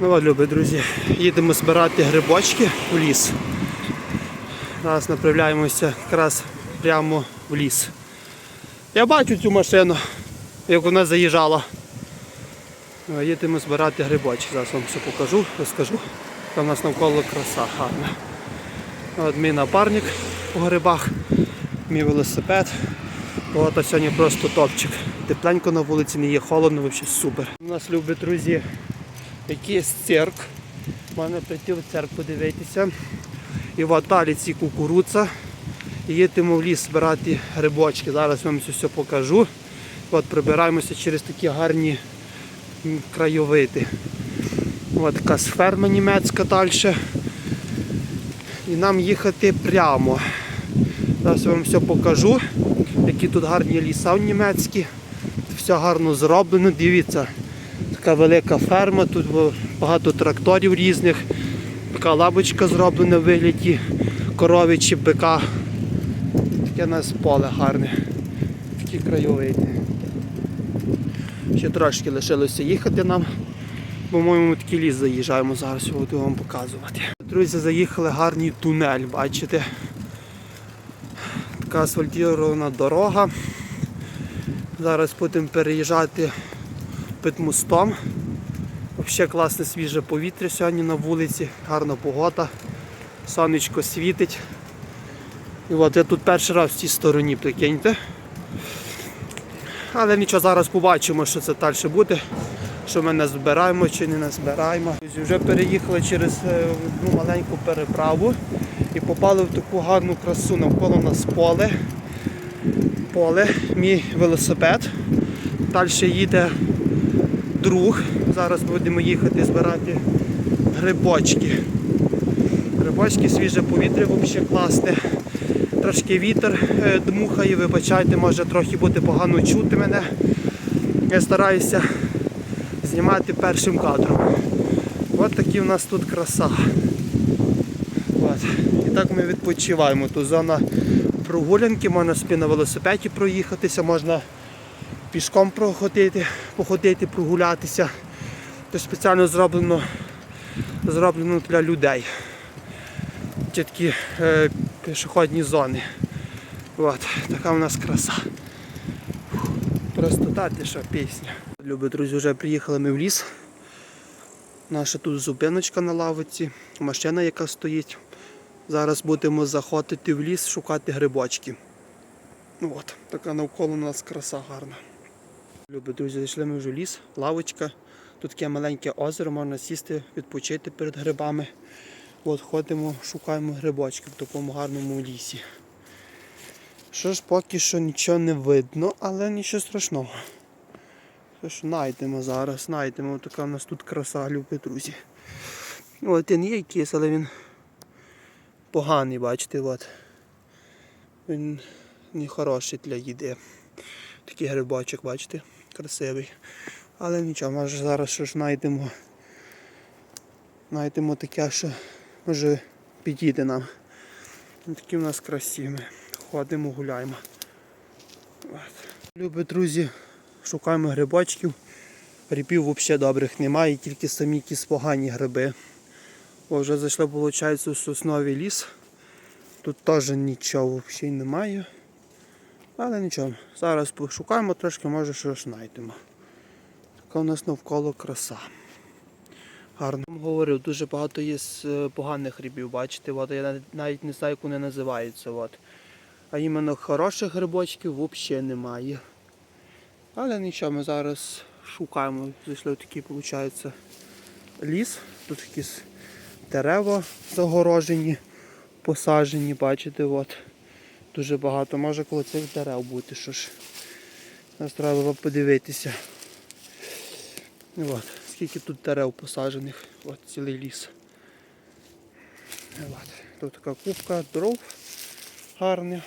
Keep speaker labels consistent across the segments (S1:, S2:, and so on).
S1: Ну от, любі друзі, їдемо збирати грибочки в ліс. Зараз направляємося якраз прямо в ліс. Я бачу цю машину, як вона заїжджала. Їдемо збирати грибочки. Зараз вам все покажу, розкажу. Там у нас навколо краса гарна. От мій напарник у грибах, мій велосипед. От, сьогодні просто топчик. Тепленько на вулиці, не є холодно, взагалі супер. У нас любить друзі якийсь цирк. У мене притів цирк подивитися. І в Аталі ці кукуруца. І їдемо в ліс збирати грибочки. Зараз вам це все покажу. От прибираємося через такі гарні краєвиди. От така ферма німецька далі. І нам їхати прямо. Зараз я вам все покажу, які тут гарні ліса німецькі. Все гарно зроблено. Дивіться, така велика ферма, тут багато тракторів різних. Така лабочка зроблена в вигляді корови чи бика. Таке у нас поле гарне. Такі краєвиди. Ще трошки лишилося їхати нам. По-моєму, такий ліс заїжджаємо зараз, я буду вам показувати. Друзі, заїхали гарний тунель, бачите? Така асфальтована дорога. Зараз будемо переїжджати під мостом. Взагалі класне свіже повітря сьогодні на вулиці, гарна погода, сонечко світить. І от я тут перший раз в цій стороні, прикиньте. Але нічого, зараз побачимо, що це далі буде. Що ми не збираємо чи не збираємо. Вже переїхали через е, одну маленьку переправу і попали в таку гарну красу. Навколо нас поле. Поле, мій велосипед. Далі їде друг. Зараз будемо їхати збирати грибочки. Грибочки, свіже повітря взагалі класне. Трошки вітер е, дмухає, вибачайте, може трохи буде погано чути мене. Я стараюся знімати першим кадром. От такі в нас тут краса. От. І так ми відпочиваємо. Тут зона прогулянки, можна собі на велосипеді проїхатися, можна пішком проходити, походити, прогулятися. Це спеціально зроблено, зроблено для людей. Ті такі е, пішохідні зони. От, така у нас краса. Фух, Просто що пісня. Любі друзі, вже приїхали ми в ліс. Наша тут зупиночка на лавиці, машина, яка стоїть. Зараз будемо заходити в ліс, шукати грибочки. От, така навколо у нас краса гарна. Любі друзі, зайшли ми вже в ліс, лавочка. Тут таке маленьке озеро, можна сісти, відпочити перед грибами. От ходимо, шукаємо грибочки в такому гарному лісі. Що ж, поки що нічого не видно, але нічого страшного. Що ж, знайдемо зараз, знайдемо. Така в нас тут краса, любі друзі. Він є якийсь, але він поганий, бачите, от. Він не хороший для їди. Такий грибочок, бачите, красивий. Але нічого, може зараз що ж знайдемо. Знайдемо таке, що може підійде нам. Такі в нас красиві. Ходимо, гуляємо. От. Любі друзі, шукаємо грибочків. Грибів взагалі добрих немає, тільки самі якісь погані гриби. О, вже зайшли, виходить, у сосновий ліс. Тут теж нічого взагалі немає. Але нічого, зараз пошукаємо трошки, може щось знайдемо. Така у нас навколо краса. Гарно. Говорив, дуже багато є е, поганих грибів, бачите, от, я навіть- не знаю, як вони називаються. От. А іменно хороших грибочків взагалі немає. Але нічого, ми зараз шукаємо. Зайшли в такий, виходить, ліс. Тут якісь дерева загорожені, посаджені, бачите, от. Дуже багато. Може коло цих дерев бути, що ж. Нас треба було подивитися. От. Скільки тут дерев посаджених, от цілий ліс. От. Тут така купка дров гарна.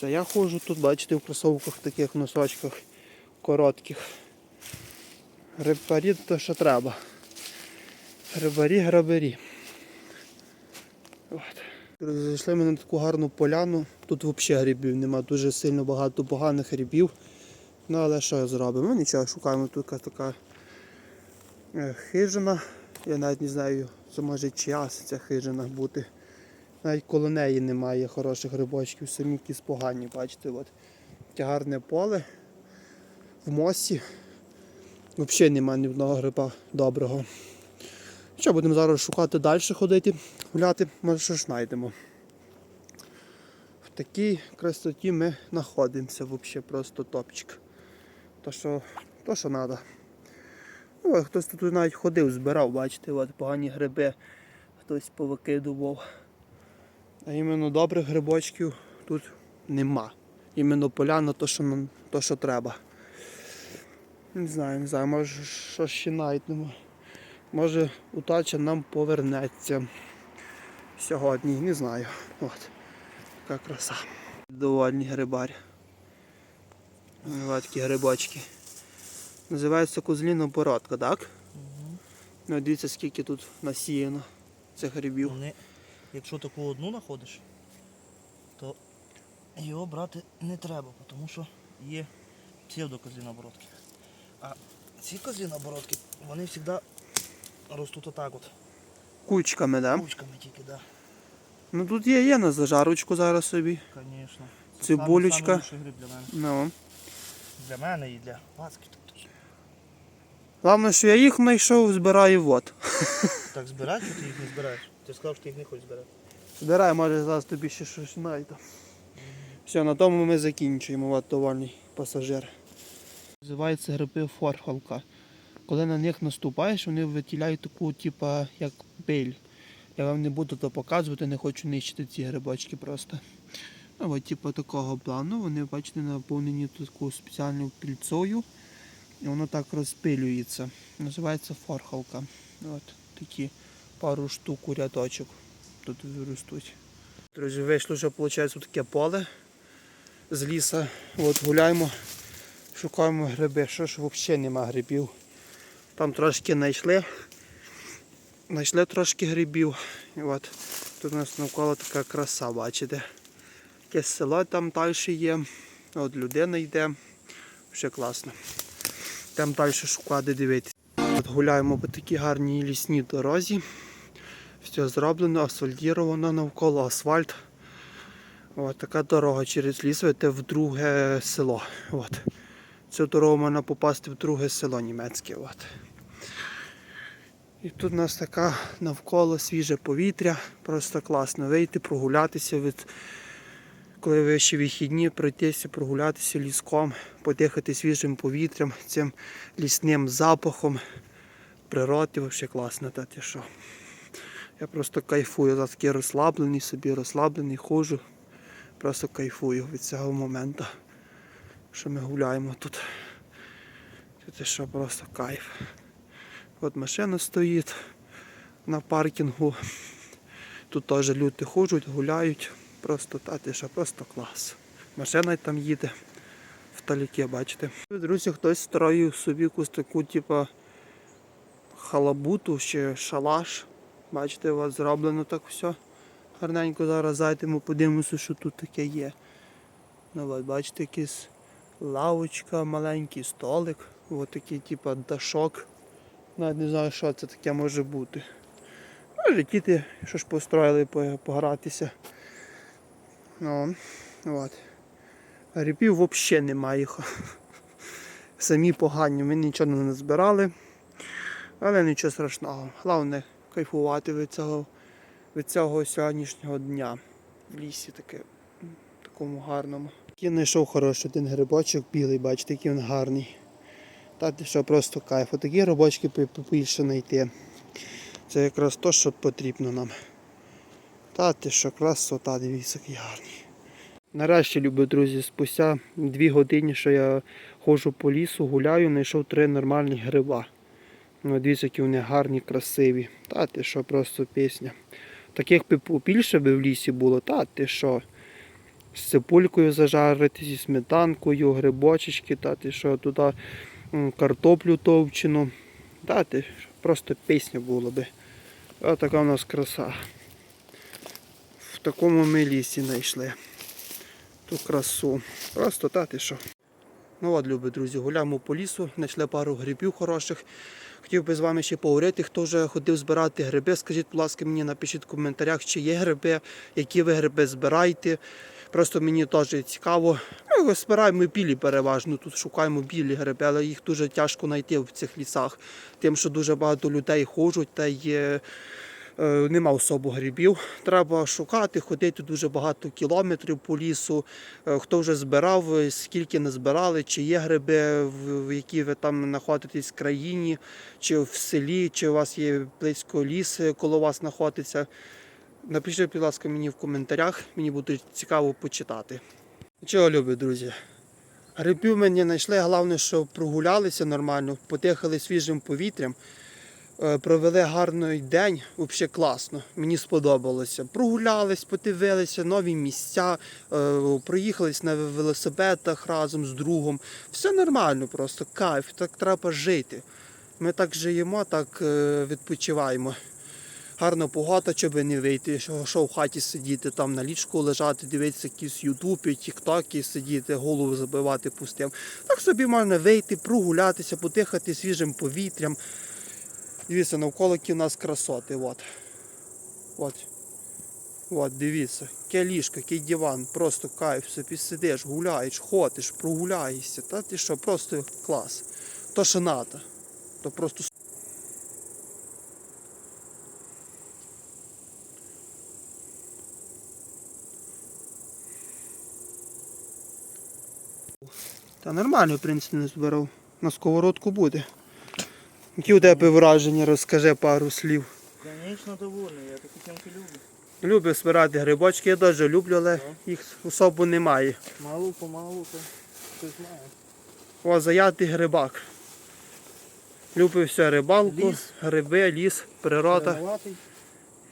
S1: Це я ходжу тут, бачите, в кросовках таких носочках коротких. Грибарі то що треба. Грибарі, грабарі. От. Зайшли ми на таку гарну поляну. Тут взагалі грибів нема, дуже сильно багато поганих грибів. Ну але що зробимо? Нічого, шукаємо тут така е, хижина. Я навіть не знаю, це може чиясь ця хижина бути. Навіть коло неї немає хороших грибочків, самі якісь погані, бачите, от. Таке гарне поле в мосі. Взагалі немає ні одного гриба доброго. Що, будемо зараз шукати далі ходити, гуляти, може що знайдемо. В такій красоті ми знаходимося, взагалі просто топчик. То що, то, що треба. Ну, хтось тут навіть ходив, збирав, бачите, от погані гриби хтось повикидував. А іменно добрих грибочків тут нема. Іменно поляна то, що, то, що треба. Не знаю, не знаю, може що ще знайдемо. Може удача нам повернеться сьогодні, не знаю. От. Така краса. Довольні грибарі. Ось такі грибочки. Називається козліна бородка, так? Ну, дивіться, скільки тут насіяно цих грибів.
S2: Вони, якщо таку одну знаходиш, то його брати не треба, тому що є псевдокозлі наоборотки. А ці козлі наоборотки, вони завжди ростуть отак от.
S1: Кучками, так? Да?
S2: Кучками тільки, да.
S1: Ну тут є, є на зажарочку зараз собі.
S2: Звісно.
S1: Цибулечка.
S2: для мене.
S1: Ну.
S2: Для мене і для пацки. Тобто.
S1: Головне, що я їх знайшов, збираю вот.
S2: Так збирати, чи ти їх не збираєш? Ти сказав, що ти їх не хочеш збирати.
S1: Збираю, може зараз тобі ще щось знайду. Все, на тому ми закінчуємо, от довольний пасажир. Називається гриби форхолка. Коли на них наступаєш, вони витіляють таку, типа, як пиль. Я вам не буду то показувати, не хочу нищити ці грибочки просто. Ну, от, типу, такого плану. Вони, бачите, наповнені таку спеціальною пільцою. І воно так розпилюється. Називається форхолка. От такі пару штук у рядочок тут ростуть. Друзі, вийшло вже, виходить, таке поле з ліса. От гуляємо, шукаємо гриби. Що ж взагалі нема грибів. Там трошки знайшли. Знайшли трошки грибів. От тут у нас навколо така краса, бачите. Якесь село там далі є. От людина йде. Все класно. Там далі шукати дивитися. От гуляємо по такій гарній лісній дорозі. Все зроблено, асфальтіровано навколо асфальт. От така дорога через ліс веде в друге село. От. Цю дорогу можна попасти в друге село німецьке. От. І тут у нас така навколо свіже повітря. Просто класно вийти, прогулятися від. Коли ви ще вихідні, пройтися, прогулятися ліском, подихати свіжим повітрям, цим лісним запахом природи, взагалі класно, та що. Я просто кайфую, я такий розслаблений, собі розслаблений, ходжу. Просто кайфую від цього моменту, що ми гуляємо тут. Це що просто кайф. От машина стоїть на паркінгу. Тут теж люди ходять, гуляють. Просто та ти що, просто клас. Машина там їде вдалеке, бачите. Друзі, хтось строїв собі якусь таку, типу, халабуту чи шалаш. Бачите, у вас зроблено так все. Гарненько зараз зайдемо, подивимося, що тут таке є. Ну, от, бачите, якась лавочка, маленький столик, от такий, типу, дашок. Навіть не знаю, що це таке може бути. Може, діти, що ж построїли погратися. Ну, от. Грибів взагалі немає. Самі погані, ми нічого не збирали. Але нічого страшного. Головне кайфувати від цього, від цього сьогоднішнього дня в лісі таке, такому гарному. Я знайшов хороший один грибочок білий, бачите, який він гарний. Та що просто кайф. Отакі грибочки пи- побільше знайти. Це якраз то, що потрібно нам. Та ти що, красота, дивіться, який гарний. Нарешті, любі друзі, спустя дві години, що я ходжу по лісу, гуляю, знайшов три нормальні гриба. Ну, дивіться, які вони гарні, красиві. Та ти що, просто пісня. Таких більше би в лісі було, та ти що. З цибулькою зажарити, зі сметанкою, грибочечки, та ти що, туди картоплю товчену. Та ти що, просто пісня була би. Ось така у нас краса. В такому ми лісі знайшли. Ту красу. Просто та ти що. Ну от, любі друзі, гуляємо по лісу, знайшли пару грибів хороших. Хотів би з вами ще поговорити, хто вже ходив збирати гриби. Скажіть, будь ласка, мені напишіть в коментарях, чи є гриби, які ви гриби збираєте. Просто мені теж цікаво. Ми збираємо білі переважно. Тут шукаємо білі гриби, але їх дуже тяжко знайти в цих лісах, тим, що дуже багато людей ходять та є. е, Нема особо грибів. Треба шукати, ходити дуже багато кілометрів по лісу. Е, Хто вже збирав, е, скільки не збирали, чи є гриби, в якій ви там знаходитесь в країні, чи в селі, чи у вас є близько ліс, коло вас знаходиться. Напишіть, будь ласка, мені в коментарях, мені буде цікаво почитати. Чого любі, друзі? Грибів ми не знайшли, головне, що прогулялися нормально, подихали свіжим повітрям, е, провели гарний день, взагалі класно. Мені сподобалося. Прогулялись, подивилися, нові місця, е, проїхались на велосипедах разом з другом. Все нормально, просто кайф, так треба жити. Ми так живемо, так е, відпочиваємо. Гарна погода, щоб не вийти, що, в хаті сидіти, там на ліжку лежати, дивитися якісь ютуби, тіктоки, сидіти, голову забивати пустим. Так собі можна вийти, прогулятися, подихати свіжим повітрям. Дивіться, навколо які в нас красоти. От. От. От, дивіться, яке ліжко, який диван, просто кайф, собі сидиш, гуляєш, ходиш, прогуляєшся. Та ти що, просто клас. То що надо. То просто Та нормально, в принципі, не збирав. На сковородку буде. Які у тебе враження, розкажи пару слів.
S2: Звісно, довольний, я такі тямки люблю.
S1: Люблю збирати грибочки, я теж люблю, але їх особо немає.
S2: Малу помалу, то хтось знає.
S1: О, заятий грибак. Люблю все рибалку,
S2: Ліс.
S1: гриби, ліс, природа.
S2: Зеленуватий.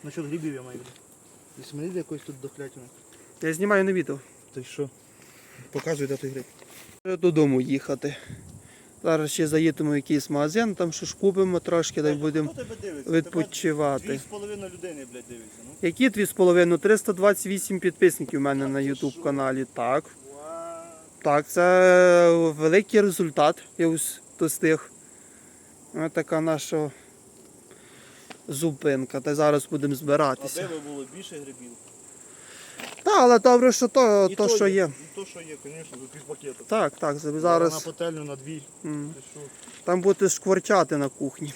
S2: Насчет грибів я маю. І смолів якось тут дохлятина.
S1: Я знімаю на відео.
S2: Ти що? Показуй, де той гриб.
S1: Додому їхати. Зараз ще заїдемо в якийсь магазин, там щось купимо трошки, дай будемо
S3: Хто тебе
S1: відпочивати.
S3: Дві з половиною людини, блядь, дивиться. Ну.
S1: Які 2,5? 328 підписників у мене на YouTube каналі. Так. Так, це великий результат. Я ось достиг. Ось така наша зупинка. Та зараз будемо збиратися.
S3: Аби ви було більше грибів.
S1: Так, але добре, що то,
S3: І
S1: то що є.
S3: І то, що є, звісно, за півпакета.
S1: Так, так,
S3: На
S1: зараз
S3: пательню на дві.
S1: м,
S3: Ти що?
S1: там будете шкварчати на кухні.